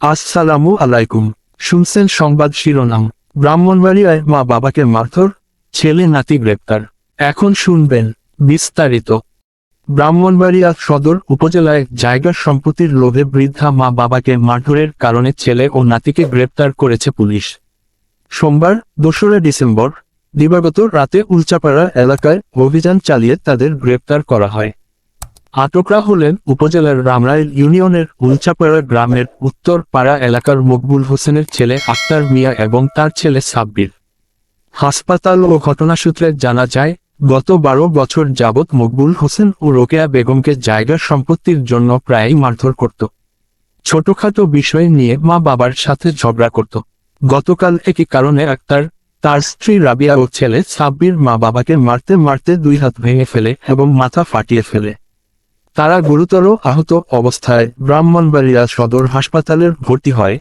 আসসালামু আলাইকুম। শুনছেন সংবাদ শিরোনাম। ব্রাহ্মণবাড়িয়ায় মা বাবাকে মারধর, ছেলে নাতি গ্রেপ্তার। এখন শুনবেন বিস্তারিত। ব্রাহ্মণবাড়িয়া সদর উপজেলায় জায়গার সম্পত্তির লোভে বৃদ্ধা মা বাবাকে মারধরের কারণে ছেলে ও নাতিকে গ্রেপ্তার করেছে পুলিশ। সোমবার, দোসরা ডিসেম্বর, দিবাগত রাতে উলচাপাড়া এলাকায় অভিযান চালিয়ে তাদের গ্রেপ্তার করা হয়। আটকরা হলেন উপজেলার রামরাইল ইউনিয়নের উলচাপাড়া গ্রামের উত্তর পাড়া এলাকার মকবুল হোসেনের ছেলে আক্তার মিয়া এবং তার ছেলে সাব্বির। হাসপাতাল ও ঘটনাসূত্রে জানা যায়, গত বারো বছর যাবৎ মকবুল হোসেন ও রোকেয়া বেগমকে জায়গার সম্পত্তির জন্য প্রায়ই মারধর করত। ছোটখাটো বিষয় নিয়ে মা বাবার সাথে ঝগড়া করত। গতকাল একই কারণে আক্তার, তার স্ত্রী রাবিয়া ও ছেলে সাব্বির মা বাবাকে মারতে মারতে দুই হাত ভেঙে ফেলে এবং মাথা ফাটিয়ে ফেলে। তারা গুরুতর আহত অবস্থায় ব্রাহ্মণবাড়িয়া সদর হাসপাতালের ভর্তি হয়।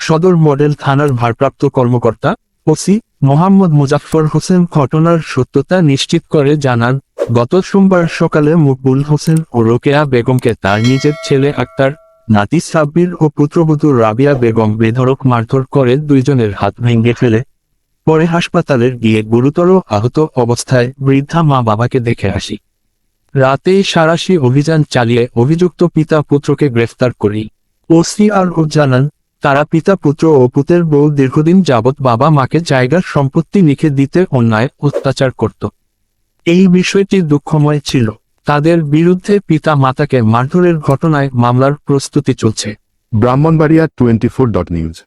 সদর মডেল থানার ভারপ্রাপ্ত কর্মকর্তা ওসি মোহাম্মদ মুজাফফর হোসেন ঘটনার সত্যতা নিশ্চিত করে জানান, গত সোমবার সকালে মকবুল হোসেন ও রোকেয়া বেগমকে তার নিজের ছেলে আক্তার নাতি সাব্বির ও পুত্রবধূ রাবিয়া বেগম বেধড়ক মারধর করে দুইজনের হাত ভেঙে ফেলে। পরে হাসপাতালের গিয়ে গুরুতর আহত অবস্থায় বৃদ্ধা মা বাবাকে দেখে আসি। রাতেই সারাশি অভিযান চালিয়ে অভিযুক্ত পিতা পুত্রকে গ্রেফতার করি। ও জানান, তারা পিতা পুত্র ও পুতের বউ দীর্ঘদিন যাবৎ বাবা মাকে জায়গার সম্পত্তি লিখে দিতে অন্যায় অত্যাচার করত। এই বিষয়টি দুঃখময় ছিল। তাদের বিরুদ্ধে পিতা মাতাকে মারধরের ঘটনায় মামলার প্রস্তুতি চলছে। Brahmanbaria twenty four dot news.